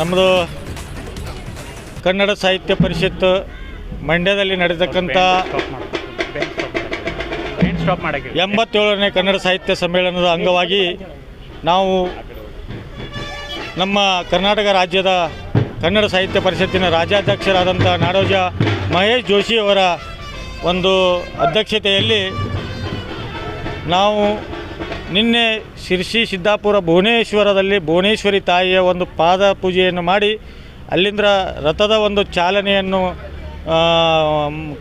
ನಮ್ಮದು ಕನ್ನಡ ಸಾಹಿತ್ಯ ಪರಿಷತ್ತು ಮಂಡ್ಯದಲ್ಲಿ ನಡೆತಕ್ಕಂಥ ಎಂಬತ್ತೇಳನೇ ಕನ್ನಡ ಸಾಹಿತ್ಯ ಸಮ್ಮೇಳನದ ಅಂಗವಾಗಿ ನಾವು ನಮ್ಮ ಕರ್ನಾಟಕ ರಾಜ್ಯದ ಕನ್ನಡ ಸಾಹಿತ್ಯ ಪರಿಷತ್ತಿನ ರಾಜ್ಯಾಧ್ಯಕ್ಷರಾದಂಥ ನಾಡೋಜ ಮಹೇಶ್ ಜೋಶಿಯವರ ಒಂದು ಅಧ್ಯಕ್ಷತೆಯಲ್ಲಿ ನಾವು ನಿನ್ನೆ ಶಿರ್ಸಿ ಸಿದ್ದಾಪುರ ಭುವನೇಶ್ವರದಲ್ಲಿ ಭುವನೇಶ್ವರಿ ತಾಯಿಯ ಒಂದು ಪಾದ ಪೂಜೆಯನ್ನು ಮಾಡಿ ಅಲ್ಲಿಂದ ರಥದ ಒಂದು ಚಾಲನೆಯನ್ನು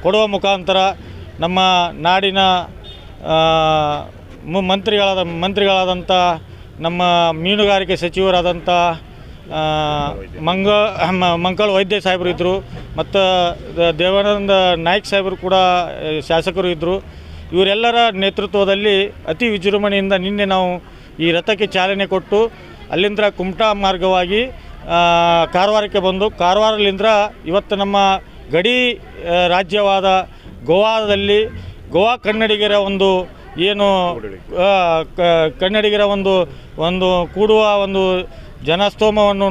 ಕೊಡುವ ಮುಖಾಂತರ ನಮ್ಮ ನಾಡಿನ ಮಂತ್ರಿಗಳಾದ ಮಂತ್ರಿಗಳಾದಂಥ ನಮ್ಮ ಮೀನುಗಾರಿಕೆ ಸಚಿವರಾದಂಥ ಮಂಗ ಮಂಕಳ ವೈದ್ಯ ಸಾಹೇಬರು ಇದ್ದರು ಮತ್ತು ದೇವಾನಂದ ನಾಯಕ್ ಸಾಹೇಬರು ಕೂಡ ಶಾಸಕರು ಇದ್ದರು ಇವರೆಲ್ಲರ ನೇತೃತ್ವದಲ್ಲಿ ಅತಿ ವಿಜೃಂಭಣೆಯಿಂದ ನಿನ್ನೆ ನಾವು ಈ ರಥಕ್ಕೆ ಚಾಲನೆ ಕೊಟ್ಟು ಅಲ್ಲಿಂದ ಕುಮಟಾ ಮಾರ್ಗವಾಗಿ ಕಾರವಾರಕ್ಕೆ ಬಂದು ಕಾರವಾರಲಿಂದ ಇವತ್ತು ನಮ್ಮ ಗಡಿ ರಾಜ್ಯವಾದ ಗೋವಾದಲ್ಲಿ, ಗೋವಾ ಕನ್ನಡಿಗರ ಒಂದು ಏನು ಕನ್ನಡಿಗರ ಒಂದು ಒಂದು ಕೂಡುವ ಒಂದು ಜನಸ್ತೋಮವನ್ನು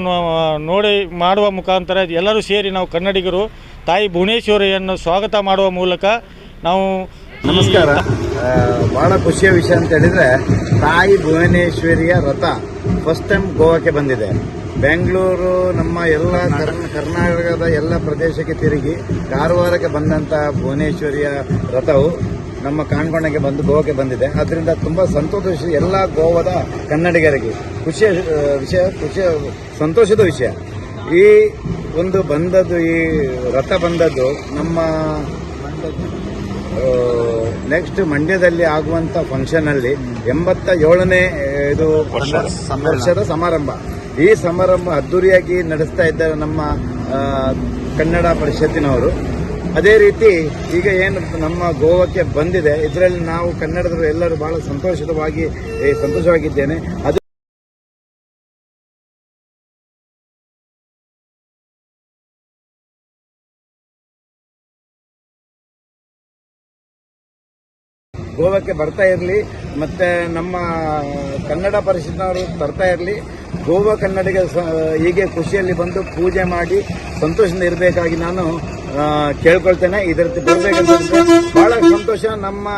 ನೋಡಿ ಮಾಡುವ ಮುಖಾಂತರ ಎಲ್ಲರೂ ಸೇರಿ ನಾವು ಕನ್ನಡಿಗರು, ತಾಯಿ ಭುವನೇಶ್ವರಿಯನ್ನು ಸ್ವಾಗತ ಮಾಡುವ ಮೂಲಕ ನಾವು ನಮಸ್ಕಾರ. ಭಾಳ ಖುಷಿಯ ವಿಷಯ ಅಂತ ಹೇಳಿದ್ರೆ, ತಾಯಿ ಭುವನೇಶ್ವರಿಯ ರಥ ಫಸ್ಟ್ ಟೈಮ್ ಗೋವಾಕ್ಕೆ ಬಂದಿದೆ. ಬೆಂಗಳೂರು ನಮ್ಮ ಎಲ್ಲ ಕರ್ನ- ಕರ್ನಾಟಕದ ಎಲ್ಲ ಪ್ರದೇಶಕ್ಕೆ ತಿರುಗಿ ಕಾರವಾರಕ್ಕೆ ಬಂದಂತ ಭುವನೇಶ್ವರಿಯ ರಥವು ನಮ್ಮ ಕಾಣ್ಕೊಂಡಕ್ಕೆ ಬಂದು ಗೋವಾಕ್ಕೆ ಬಂದಿದೆ. ಅದರಿಂದ ತುಂಬ ಸಂತೋಷ ಎಲ್ಲ ಗೋವಾದ ಕನ್ನಡಿಗರಿಗೆ. ಖುಷಿಯ ವಿಷಯ, ಖುಷಿಯ, ಸಂತೋಷದ ವಿಷಯ. ಈ ಒಂದು ಬಂದದ್ದು, ಈ ರಥ ಬಂದದ್ದು ನಮ್ಮ ನೆಕ್ಸ್ಟ್ ಮಂಡ್ಯದಲ್ಲಿ ಆಗುವಂತ ಫಂಕ್ಷನ್ ಅಲ್ಲಿ ಎಂಬತ್ತ ಏಳನೇ ಇದು ವರ್ಷದ ಸಮಾರಂಭ. ಈ ಸಮಾರಂಭ ಅದ್ದೂರಿಯಾಗಿ ನಡೆಸ್ತಾ ಇದ್ದಾರೆ ನಮ್ಮ ಕನ್ನಡ ಪರಿಷತ್ತಿನವರು. ಅದೇ ರೀತಿ ಈಗ ಏನು ನಮ್ಮ ಗೋವಾಕ್ಕೆ ಬಂದಿದೆ. ಇದರಲ್ಲಿ ನಾವು ಕನ್ನಡದವರು ಎಲ್ಲರೂ ಬಹಳ ಸಂತೋಷವಾಗಿ ಸಂತೋಷವಾಗಿದ್ದೇನೆ. ಅದು ಗೋವಾಕ್ಕೆ ಬರ್ತಾ ಇರಲಿ, ಮತ್ತೆ ನಮ್ಮ ಕನ್ನಡ ಪರಿಷತ್ನವರು ಬರ್ತಾ ಇರಲಿ. ಗೋವಾ ಕನ್ನಡಿಗ ಹೀಗೆ ಖುಷಿಯಲ್ಲಿ ಬಂದು ಪೂಜೆ ಮಾಡಿ ಸಂತೋಷದಿಂದ ಇರಬೇಕಾಗಿ ನಾನು ಕೇಳ್ಕೊಳ್ತೇನೆ. ಇದರ ಬರಬೇಕಂತ ಬಹಳ ಸಂತೋಷ. ನಮ್ಮ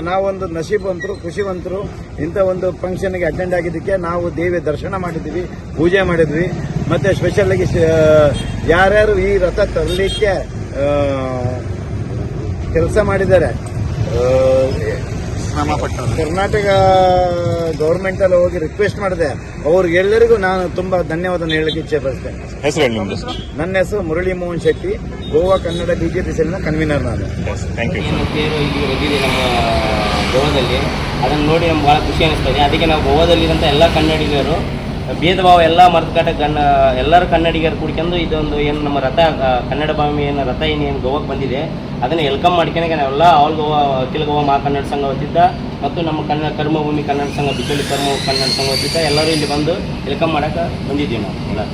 ನಾವೊಂದು ನಶೀಬಂತರು, ಖುಷಿವಂತರು, ಇಂಥ ಒಂದು ಫಂಕ್ಷನ್ಗೆ ಅಟೆಂಡ್ ಆಗಿದ್ದಕ್ಕೆ ನಾವು ದೇವಿ ದರ್ಶನ ಮಾಡಿದ್ವಿ ಪೂಜೆ ಮಾಡಿದ್ವಿ. ಮತ್ತೆ ಸ್ಪೆಷಲ್ ಆಗಿ ಶ- ಯಾರ್ಯಾರು ಈ ರಥ ತರಲಿಕ್ಕೆ ಕೆಲಸ ಮಾಡಿದ್ದಾರೆ ಕರ್ನಾಟಕ ಗೌರ್ಮೆಂಟ್ ಅಲ್ಲಿ ಹೋಗಿ ರಿಕ್ವೆಸ್ಟ್ ಮಾಡಿದೆ. ಅವ್ರಿಗೆಲ್ಲರಿಗೂ ನಾನು ತುಂಬಾ ಧನ್ಯವಾದ ಹೇಳಕ್ಕೆ ಇಚ್ಛೆ ಪಡಿಸ್ತೇನೆ ಹೆಸರು ಹೇಳಿ ನನ್ನ ಹೆಸರು ಮುರಳಿ ಮೋಹನ್ ಶೆಟ್ಟಿ. ಗೋವಾ ಕನ್ನಡ ಬಿಜೆಪಿ ಸೆಲ್ನ ಕನ್ವೀನರ್ ನಾನು. ಥ್ಯಾಂಕ್ ಯು ಏನು ತೇರು ಇಲ್ಲಿ ಬಂದಿದೆ ನಮ್ಮ ಗೋವಾದಲ್ಲಿ? ಅದನ್ನು ನೋಡಿ ನಮ್ಗೆ ಭಾಳ ಖುಷಿ ಅನಿಸ್ತದೆ. ಅದಕ್ಕೆ ನಾವು ಗೋವಾದಲ್ಲಿರೋಂಥ ಎಲ್ಲ ಕನ್ನಡಿಗರು ಭೇದ ಭಾವ ಎಲ್ಲ ಮರ್ತಕಾಟ ಕನ್ನ ಎಲ್ಲರೂ ಕನ್ನಡಿಗರು ಕುಡ್ಕೊಂಡು ಇದೊಂದು ಏನು ನಮ್ಮ ರಥ ಕನ್ನಡ ಭಾಮಿ ಏನು ರಥ ಏನು ಏನು ಗೋವಾಕ್ಕೆ ಬಂದಿದೆ ಅದನ್ನು ವೆಲ್ಕಮ್ ಮಾಡ್ಕೊಳಕ್ಕೆ ನಾವೆಲ್ಲ ಆಲ್ ಗೋವಾ ಅಖಿಲ ಗೋವಾ ಮಾ ಕನ್ನಡ ಸಂಘ ವತಿಯಿಂದ ಮತ್ತು ನಮ್ಮ ಕನ್ನಡ ಕರ್ಮಭೂಮಿ ಕನ್ನಡ ಸಂಘ ಬಿಜೆಪಿ ಕರ್ಮ ಕನ್ನಡ ಸಂಘ ವತಿಯಿಂದ ಎಲ್ಲರೂ ಇಲ್ಲಿ ಬಂದು ವೆಲ್ಕಮ್ ಮಾಡೋಕ್ಕೆ ಬಂದಿದ್ದೀವಿ ನಾವು ಎಲ್ಲ.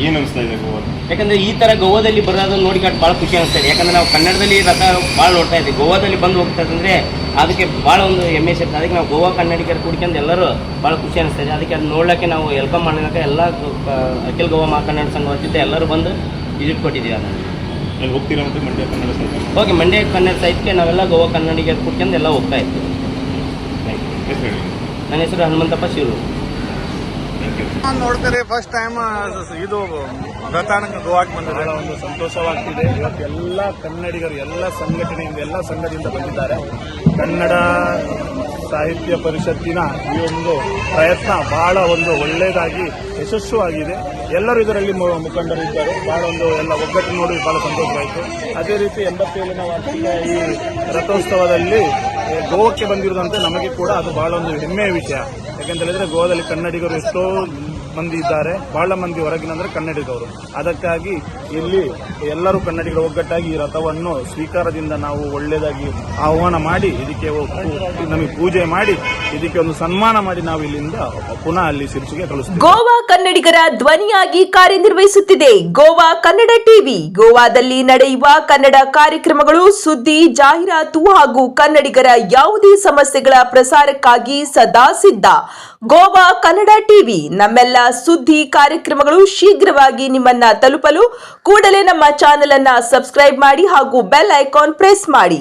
ಏನು ಅನಿಸ್ತಾ ಇದೆ ಗೋವಾ? ಯಾಕಂದ್ರೆ ಈ ಥರ ಗೋವಾದಲ್ಲಿ ಬರೋದನ್ನ ನೋಡಿ ಭಾಳ ಖುಷಿ ಅನಿಸ್ತದೆ ಯಾಕಂದ್ರೆ ನಾವು ಕನ್ನಡದಲ್ಲಿ ರಥ ಭಾಳ ನೋಡ್ತಾ ಇದ್ದೀವಿ ಗೋವಾದಲ್ಲಿ ಬಂದು ಹೋಗ್ತಾ ಇದ್ರೆ ಅದಕ್ಕೆ ಭಾಳ ಒಂದು ಹೆಮ್ಮೆ ಸಿಗ್ತದೆ. ಅದಕ್ಕೆ ನಾವು ಗೋವಾ ಕನ್ನಡಿಗರು ಕುಡ್ಕೊಂಡು ಎಲ್ಲರೂ ಭಾಳ ಖುಷಿ ಅನಿಸ್ತದೆ. ಅದಕ್ಕೆ ಅದು ನೋಡೋಕ್ಕೆ ನಾವು ವೆಲ್ಕಮ್ ಮಾಡೋಕೆ ಎಲ್ಲ ಅಖಿಲ್ ಗೋವಾ ಮಾ ಕನ್ನಡ ಸಂಘ ಜೊತೆ ಎಲ್ಲರೂ ಬಂದು ವಿಸಿಟ್ ಕೊಟ್ಟಿದ್ದೀವಿ ಅದನ್ನು. ಎಲ್ಲಿ ಹೋಗ್ತೀರಾ ಮತ್ತೆ ಮಂಡ್ಯ ಕನ್ನಡ ಸಾಹಿತ್ಯ ಹೋಗಿ ಮಂಡ್ಯ ಕನ್ನಡ ಸಾಹಿತ್ಯಕ್ಕೆ ನಾವೆಲ್ಲ ಗೋವಾ ಕನ್ನಡಿಗರು ಕುಡ್ಕೊಂಡು ಎಲ್ಲ ಹೋಗ್ತಾ ಹೆಸರು ನನ್ನ ಹೆಸರು ಹನುಮಂತಪ್ಪ ಶಿವರು. ಯು ನೋಡ್ತಾರೆ ಫಸ್ಟ್ ಟೈಮ್ ಇದು ಗತಾನಕ ಗೋವಾಕ್ಕೆ ಬಂದಿದೆ. ಬಹಳ ಒಂದು ಸಂತೋಷವಾಗ್ತಿದೆ. ಇವತ್ತು ಎಲ್ಲ ಕನ್ನಡಿಗರು ಎಲ್ಲ ಸಂಘಟನೆಯಿಂದ ಎಲ್ಲ ಸಂಘದಿಂದ ಬಂದಿದ್ದಾರೆ. ಕನ್ನಡ ಸಾಹಿತ್ಯ ಪರಿಷತ್ತಿನ ಈ ಒಂದು ಪ್ರಯತ್ನ ಬಹಳ ಒಂದು ಒಳ್ಳೆಯದಾಗಿ ಯಶಸ್ವಿಯಾಗಿದೆ. ಎಲ್ಲರೂ ಇದರಲ್ಲಿ ಮುಖಂಡರು ಇದ್ದಾರೆ. ಬಹಳ ಒಂದು ಎಲ್ಲ ಒಗ್ಗಟ್ಟು ನೋಡಿ ಬಹಳ ಸಂತೋಷವಾಯಿತು. ಅದೇ ರೀತಿ ಎಂಬತ್ತೇಳನೇ ವಾರ್ಷಿಕ ಈ ರಥೋತ್ಸವದಲ್ಲಿ ಗೋವಾಕ್ಕೆ ಬಂದಿರುವಂತೆ ನಮಗೆ ಕೂಡ ಅದು ಬಹಳ ಒಂದು ಹೆಮ್ಮೆಯ ವಿಷಯ. ಯಾಕೆಂತ ಹೇಳಿದ್ರೆ ಗೋವಾದಲ್ಲಿ ಕನ್ನಡಿಗರು ಎಷ್ಟೋ ಮಂದಿ ಇದ್ದಾರೆ. ಬಹಳ ಮಂದಿ ಹೊರಗಿನಂದ್ರೆ ಕನ್ನಡಿಗರು. ಅದಕ್ಕಾಗಿ ಇಲ್ಲಿ ಎಲ್ಲರೂ ಕನ್ನಡಿಗರು ಒಗ್ಗಟ್ಟಾಗಿ ಈ ರಥವನ್ನು ಸ್ವೀಕಾರದಿಂದ ನಾವು ಒಳ್ಳೆಯದಾಗಿ ಆಹ್ವಾನ ಮಾಡಿ, ಇದಕ್ಕೆ ನಮಗೆ ಪೂಜೆ ಮಾಡಿ, ಇದಕ್ಕೆ ಒಂದು ಸನ್ಮಾನ ಮಾಡಿ ನಾವು ಇಲ್ಲಿಂದ ಪುನಃ ಅಲ್ಲಿ ಶಿರ್ಸಿಗೆ ಕಳಿಸ್ತೀವಿ ಗೋವಾ ಕನ್ನಡಿಗರ ಧ್ವನಿಯಾಗಿ ಕಾರ್ಯನಿರ್ವಹಿಸುತ್ತಿದೆ. ಗೋವಾ ಕನ್ನಡ ಟಿವಿ. ಗೋವಾದಲ್ಲಿ ನಡೆಯುವ ಕನ್ನಡ ಕಾರ್ಯಕ್ರಮಗಳು ಸುದ್ದಿ, ಜಾಹೀರಾತು ಹಾಗೂ ಕನ್ನಡಿಗರ ಯಾವುದೇ ಸಮಸ್ಯೆಗಳ ಪ್ರಸಾರಕ್ಕಾಗಿ ಸದಾ ಸಿದ್ಧ. ಗೋವಾ ಕನ್ನಡ ಟಿವಿ. ನಮ್ಮೆಲ್ಲ ಸುದ್ದಿ ಕಾರ್ಯಕ್ರಮಗಳು ಶೀಘ್ರವಾಗಿ ನಿಮ್ಮನ್ನ ತಲುಪಲು ಕೂಡಲೇ ನಮ್ಮ ಚಾನೆಲ್ ಅನ್ನ ಸಬ್ಸ್ಕ್ರೈಬ್ ಮಾಡಿ ಹಾಗೂ ಬೆಲ್ ಐಕಾನ್ ಪ್ರೆಸ್ ಮಾಡಿ.